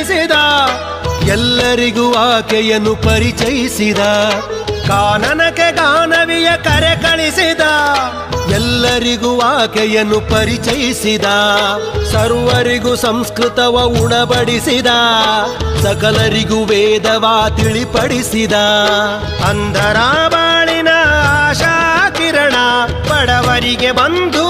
ಕಳಿಸಿದ ಎಲ್ಲರಿಗೂ ಆಕೆಯನ್ನು ಪರಿಚಯಿಸಿದ, ಕಾನನಕ್ಕೆ ಗಾನವಿಯ ಕರೆ ಕಳಿಸಿದ, ಎಲ್ಲರಿಗೂ ಆಕೆಯನ್ನು ಪರಿಚಯಿಸಿದ, ಸರ್ವರಿಗೂ ಸಂಸ್ಕೃತವ ಉಣಬಡಿಸಿದ, ಸಕಲರಿಗೂ ವೇದವ ತಿಳಿಪಡಿಸಿದ. ಅಂಧರ ಬಾಳಿನ ಆಶಾ ಕಿರಣ ಬಡವರಿಗೆ ಬಂಧುವಾದ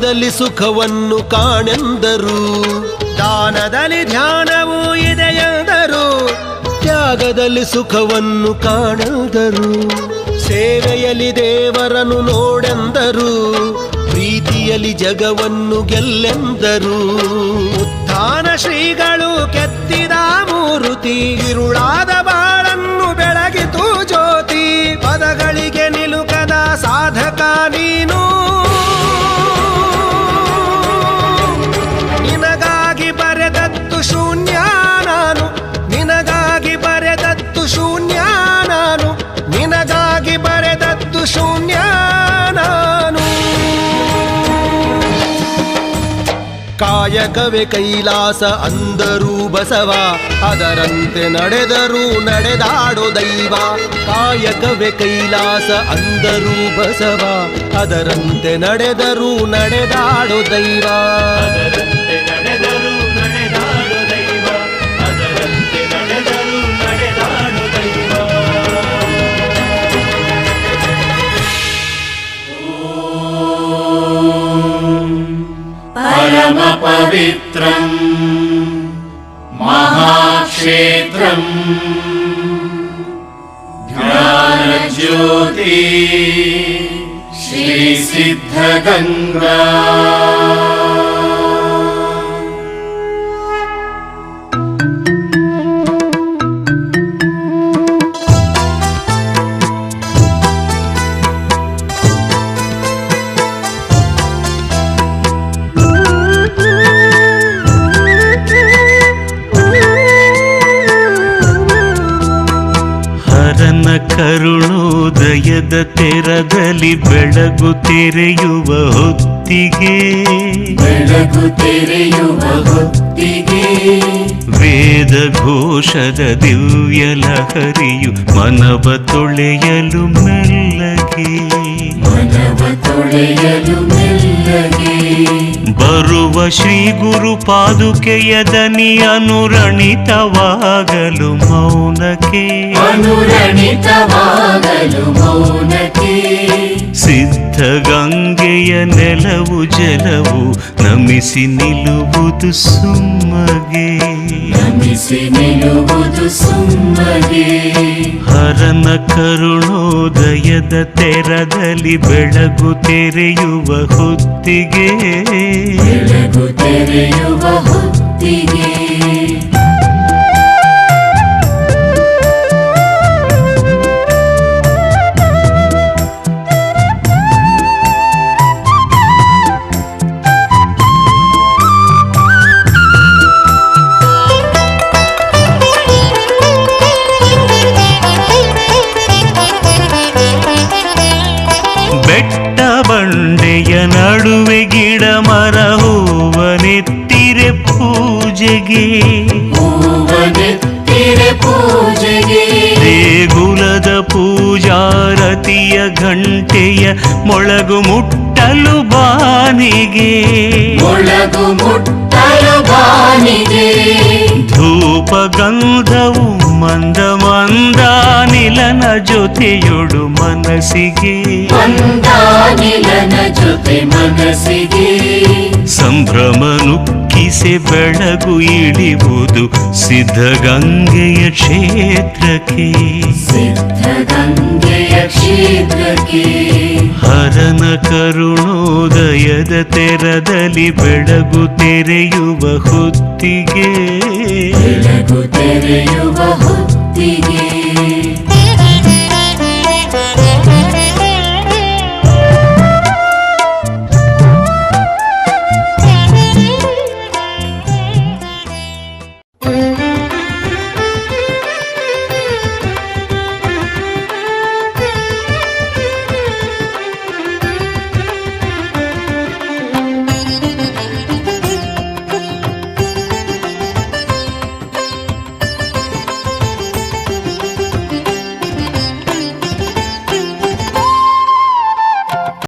ತ್ಯಾಗದಲ್ಲಿ ಸುಖವನ್ನು ಕಾಣೆಂದರು. ದಾನದಲ್ಲಿ ಧ್ಯಾನವೂ ಇದೆ ಎಂದರು. ತ್ಯಾಗದಲ್ಲಿ ಸುಖವನ್ನು ಕಾಣೆಂದರು. ಸೇವೆಯಲ್ಲಿ ದೇವರನ್ನು ನೋಡೆಂದರು. ಪ್ರೀತಿಯಲ್ಲಿ ಜಗವನ್ನು ಗೆಲ್ಲೆಂದರು. ಉತ್ಥಾನ ಶ್ರೀಗಳು ಕೆತ್ತಿದ ಮೂರುತಿ ಇರುಳಾದ ಬಾಳನ್ನು ಬೆಳಗಿತು ಜ್ಯೋತಿ. ಪದಗಳಿಗೆ ನಿಲುಕದ ಸಾಧಕ ನೀನು ಶೂನ್ಯ ನಾನು. ಕಾಯಕವೇ ಕೈಲಾಸ ಅಂದರೂ ಬಸವ, ಅದರಂತೆ ನಡೆದರು ನಡೆದಾಡೋ ದೈವ. ಕಾಯಕವೇ ಕೈಲಾಸ ಅಂದರೂ ಬಸವ, ಅದರಂತೆ ನಡೆದರು ನಡೆದಾಡೋ ದೈವ. परमपवित्रम् महाक्षेत्रम्। ज्ञानज्योति श्रीसिद्धगङ्गा ತೆರದಲ್ಲಿ ಬೆಳಗು ತೆರೆಯುವ ಹೊತ್ತಿಗೆ. ಬೆಳಗು ತೆರೆಯುವ ಹೊತ್ತಿಗೆ. ವೇದ ಘೋಷದ ದಿವ್ಯ ಲಹರಿಯು ಮನವ ತೊಳೆಯಲು ಮೆಲ್ಲಗೆ. ಮನವ ತೊಳೆಯಲು ಮೆಲ್ಲಗೆ. ಬರುವ ಶ್ರೀ ಗುರು ಪಾದುಕೆಯ ದನಿ ಅನುರಣಿತವಾಗಲು ಮೌನಕ್ಕೆ ಅನುರಣಿತವಾಗಲು ಮೌನಕ್ಕೆ ಸಿದ್ಧ ಗಂಗೆಯ ನೆಲವು ಜಲವು ನಮಿಸಿ ನಿಲ್ಲುವುದು ಸುಮ್ಮಗೆ. ನಮಿಸಿ ನಿಲ್ಲುವುದು ಸುಮ್ಮಗೆ. ಹರನ ಕರುಣೋದಯದ ತೆರದಲ್ಲಿ ಬೆಳಗು ತೆರೆಯುವ ಹೊತ್ತಿಗೆ. ಬೆಳಗು ತೆರೆಯುವ ಹೊತ್ತಿಗೆ. ನಡುವೆ ಗಿಡ ಮರ ಹೂವನೆತ್ತಿರೆ ಪೂಜೆಗೆ. ಹೂವನೆತ್ತಿರೆ ಪೂಜೆಗೆ. ದೇಗುಲದ ಪೂಜಾರತಿಯ ಘಂಟೆಯ ಮೊಳಗು ಮುಟ್ಟಲು ಬಾನಿಗೆ. ಮೊಳಗು ಮುಟ್ಟಲು ಬಾನಿಗೆ ಧೂಪ ಗಂಧವು ಮಂದ ಮಂದ ನಿಲನ ಜೊತೆಯೊಡು ಮನಸ್ಸಿಗೆ ಮಂದಾನಿಲನ ಜೊತೆ ಮನಸ್ಸಿಗೆ ಸಂಭ್ರಮ ನುಕ್ಕಿಸೆ ಬೆಳಗು ಇಳಿವುದು ಸಿದ್ಧಗಂಗೆಯ ಕ್ಷೇತ್ರಕ್ಕೆ. ಸಿದ್ಧಗಂಗೆಯ ಕ್ಷೇತ್ರಕ್ಕೆ. ಹರನ ಕರುಣೋದಯದ ತೆರದಲ್ಲಿ ಬೆಳಗು ತೆರೆಯುವ ಹೊತ್ತಿಗೆ. ಬೆಳಗು ತೆರೆಯುವ ಹೊತ್ತಿಗೆ.